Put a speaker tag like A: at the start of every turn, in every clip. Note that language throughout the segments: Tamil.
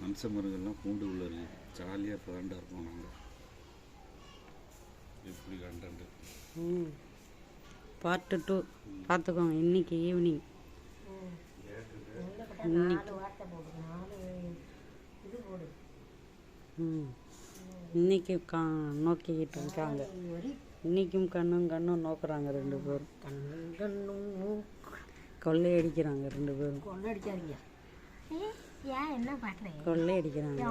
A: மனுஷ மருங்கெல்லாம் பூண்டு உள்ள ஜாலியாக ஃப்ரெண்டாக இருப்போம் நாங்கள் எப்படி கண்டன்ட்டு
B: ம் பார்ட்டு டூ பார்த்துக்கோங்க இன்னைக்கு ஈவினிங் இன்னைக்கு. ம் இன்னைக்கு கா நோக்கிக்கிட்டு இருக்காங்க. இன்னைக்கும் கண்ணும் கண்ணும் நோக்குறாங்க ரெண்டு பேரும். கொள்ளையடிக்கிறாங்க ரெண்டு பேரும்.
C: பண்ணுறீங்க
B: கொள்ளையடிக்கிறாங்க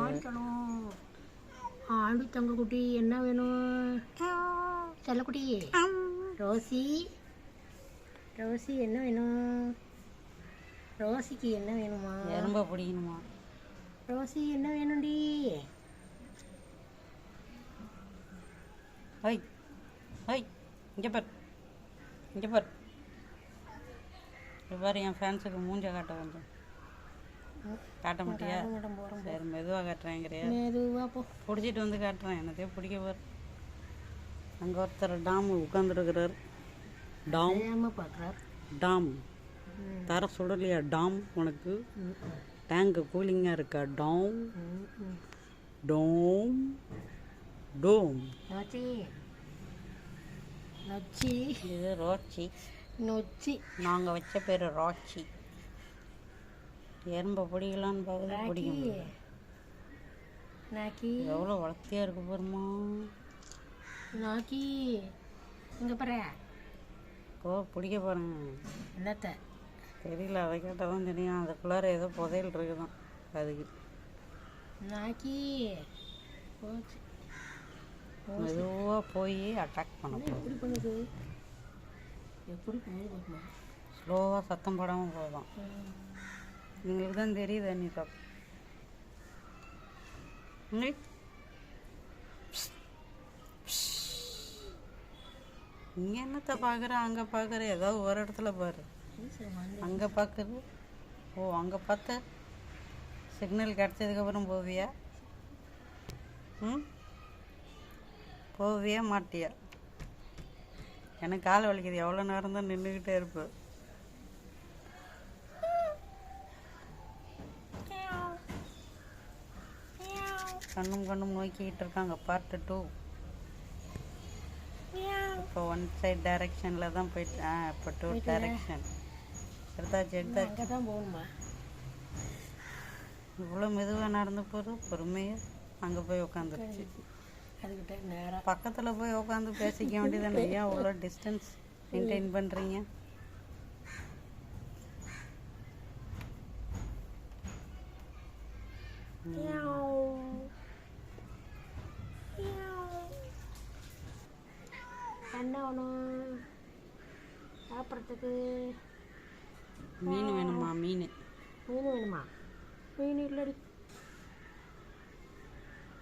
C: ஆடி தங்க குட்டி என்ன வேணும்? செல்லக்குட்டி. ரோசி. ரோசி என்ன வேணும்? ரோசிக்கு என்ன வேணுமா?
B: எறும்ப பிடிக்கணுமா?
C: ரோசி என்ன வேணும்டி?
B: ஹை ஹை இங்கே பார் இங்கே பார். பாரு என் ஃபேன்ஸுக்கு மூஞ்ச காட்ட கொஞ்சம் காட்ட மாட்டியா? சரி மெதுவாக காட்டுறேங்கிறியா?
C: மெதுவா போ.
B: பிடிச்சிட்டு வந்து காட்டுறேன் என்னத்தையே பிடிக்க பாரு அங்கே ஒருத்தர் டாம் உட்காந்துருக்கிறார் டாம்.
C: பார்க்குறார்.
B: டாம். தர சுடலையா டாம் உனக்கு? டேங்கு கூலிங்காக இருக்கா டாம்? டோம். டோம்.
C: நொச்சி.
B: இது ரோச்சி
C: நொச்சி.
B: நாங்கள் வச்ச பேர் ராச்சி எறும்பை பிடிக்கலான்னு பார்க்குறது பிடிக்க
C: நாக்கி
B: முடியல.
C: நாக்கி.
B: எவ்வளோ வளர்த்தியாக இருக்கு பாருமா
C: நாக்கி. இங்கே பாரு.
B: ஓ பிடிக்க பாருங்க.
C: என்னத்த?
B: தெரியல அதை கேட்டால் தான் தெரியும். அதுக்குள்ளார ஏதோ புதையல் இருக்குதான் அதுக்கு.
C: நாக்கி. போச்சு.
B: மெதுவாக போய் அட்டாக் பண்ண
C: எப்படி பண்ணுது? எப்படி பண்ணுது
B: ஸ்லோவாக சத்தம் போடாமல் போதும் எங்களுக்கு தான் தெரியுது நீ தப்பு இங்கே என்னத்த பார்க்குற அங்கே பார்க்குற ஏதாவது ஒரு இடத்துல பாரு. அங்கே பார்க்குறது ஓ அங்கே பார்த்த? சிக்னல் கிடச்சதுக்கப்புறம் போவியா? ம்? போவியா மாட்டியா? எனக்கு கால் வலிக்குது. எவ்வளோ நேரம் தான் நின்றுக்கிட்டே இருப்பேன் கண்ணும் கண்ணும் நோக்கிக்கிட்டு இருக்காங்க பார்ட்டு டூ இப்போ ஒன் சைட் டைரக்ஷனில் தான் போயிட்டு ஆ இப்போ டூ டைரக்ஷன் எடுத்தாச்சு எடுத்தாச்சு
C: தான். போகணுமா?
B: இவ்வளோ மெதுவாக நடந்து போகிறது பொறுமையாக அங்கே போய் உட்காந்துருச்சு பக்கத்தில் போய் உட்காந்து பேசிக்க வேண்டியதானே ஏன் அவ்வளோ டிஸ்டன்ஸ் மெயின்டைன் பண்ணுறீங்க
C: என்ன வேணும் சாப்பிட்றதுக்கு
B: மீன் வேணுமா மீன்?
C: மீன் வேணுமா? மீன் இல்லடி.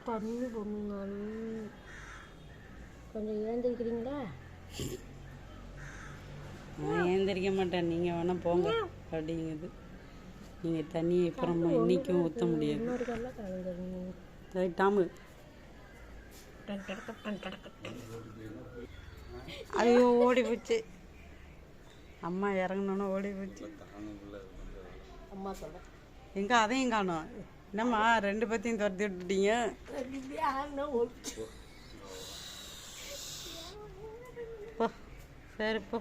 C: தண்ணி பொண்ணுங்க கொஞ்சம் ஏந்திருக்கிறீங்களா?
B: நான் ஏந்திரிக்க மாட்டேன். நீங்கள் வேணால் போங்க. அப்படிங்குது நீங்கள் தண்ணியை அப்புறமா இன்றைக்கும் ஊற்ற முடியாது. டாமு. ஐயோ ஓடி போச்சு அம்மா இறங்கினோன்னே ஓடி போச்சு
C: அம்மா சொல்கிறேன்
B: எங்கே அதையும் காணோம். என்னம்மா ரெண்டு பத்தியும் துரத்தி விட்டுட்டீங்க? போ சரி போ.